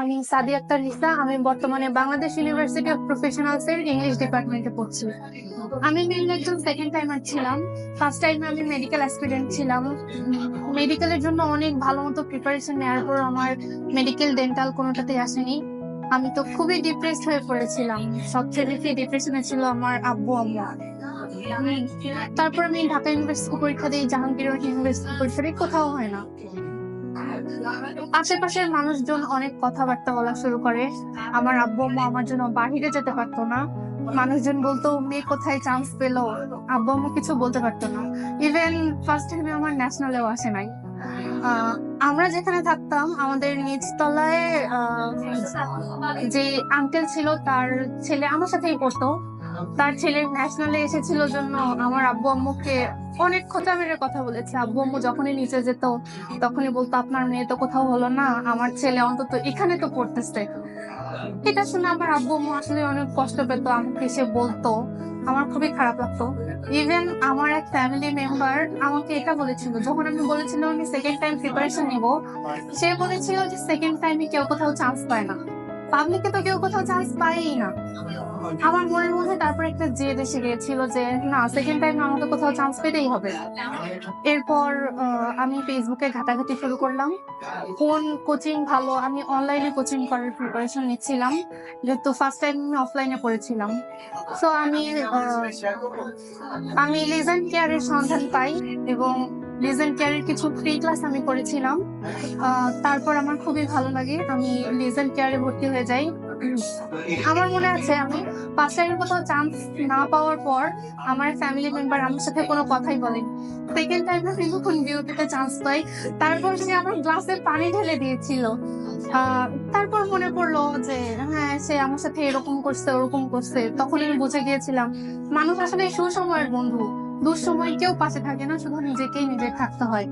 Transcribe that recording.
আমি সাদি আক্তার রিসা আমি বর্তমানে বাংলাদেশ ইউনিভার্সিটি অফ প্রফেশনালস এর ইংলিশ ডিপার্টমেন্টে পড়ছি। আমি মেনলি একজন সেকেন্ড টাইমার ছিলাম। ফার্স্ট টাইমে আমি মেডিকেল অ্যাসপিরেন্ট ছিলাম। মেডিকেলের জন্য অনেক ভালো মতো প্রিপারেশন নেওয়ার পর আমার মেডিকেল ডেন্টাল কোনোটাতেই আসেনি। আমি তো খুবই ডিপ্রেসড হয়ে পড়েছিলাম। সবচেয়ে বেশি ডিপ্রেশনে ছিল আমার আব্বু, আম্মু। তারপর আমি ঢাকা ইউনিভার্সিটি পরীক্ষা দিই জাহাঙ্গীর ইউনিভার্সিটি পরীক্ষা দিই, কোথাও হয় না। আশেপাশের মানুষজন অনেক কথাবার্তা বলা শুরু করে। আমার আব্বু আম্মু আমার জন্য বাহিরে যেতে পারতো না। মানুষজন বলতো, মেয়ে কোথায়? চান্স পেল। আব্বু আম্মু কিছু বলতে পারতো না। ইভেন ফার্স্ট টাইমে আমার ন্যাশনালেও আসে নাই। আমরা যেখানে থাকতাম, আমাদের নিচতলায় যে আঙ্কেল ছিল, তার ছেলে আমার সাথেই পড়তো। তার ছেলের ন্যাশনালে এসেছিল জন্য আমার আব্বু আম্মুকে অনেক খোঁচা মেরে কথা বলেছে। আব্বু আম্মু যখনই নিচে যেত, তখনই বলতো, আপনার মেয়ে তো কোথাও হলো না, আমার ছেলে অন্তত এখানে তো পড়তেছে। এটা শুনে আমার আব্বু আম্মু আসলে অনেক কষ্ট পেত, আমাকে এসে বলতো। আমার খুবই খারাপ লাগতো। ইভেন আমার এক ফ্যামিলি মেম্বার আমাকে এটা বলেছিল, যখন আমি বলেছিলাম আমি সেকেন্ড টাইম প্রিপারেশন নিব, সে বলেছিল যে সেকেন্ড টাইমে কেউ কোথাও চান্স পায় না। পাবলিকে তো কেউ কোথাও চান্স পায়ই না। আমার মনের মধ্যে তারপর একটা জেদ এসে গিয়েছিল যে, না সেকেন্ড টাইম আমাকে কোথাও চান্স পেতেই হবে। এরপর আমি ফেসবুকে ঘাটাঘাটি শুরু করলাম। কোন কোচিং ভালো, আমি অনলাইনে কোচিং করার প্রিপারেশন নিচ্ছিলাম। যেহেতু ফার্স্ট টাইম আমি অফলাইনে পড়েছিলাম। সো আমি আমি লিজেন্ড কেয়ারের সন্ধান পাই এবং লিজেন্ড কেয়ারের কিছু ফ্রি ক্লাস আমি করেছিলাম। তারপর আমার খুবই ভালো লাগে। আমি লিজেন্ড কেয়ারে ভর্তি হয়ে যাই। আমার মনে আছে, আমি টাইমের কোথাও চান্স না পাওয়ার পর আমার ফ্যামিলি মেম্বার আমার সাথে কোনো কথাই বলেনি সেকেন্ড টাইমে আমি যখন বিউটিতে চান্স পাই, তারপর সে আমার গ্লাসে পানি ঢেলে দিয়েছিল। তারপর মনে পড়ল যে হ্যাঁ সে আমার সাথে এরকম করছে, ওরকম করছে। তখন আমি বুঝে গিয়েছিলাম, মানুষ আসলে সুসময়ের বন্ধু। দুঃসময় কেউ পাশে থাকে না শুধু নিজেকেই নিজে থাকতে হয়।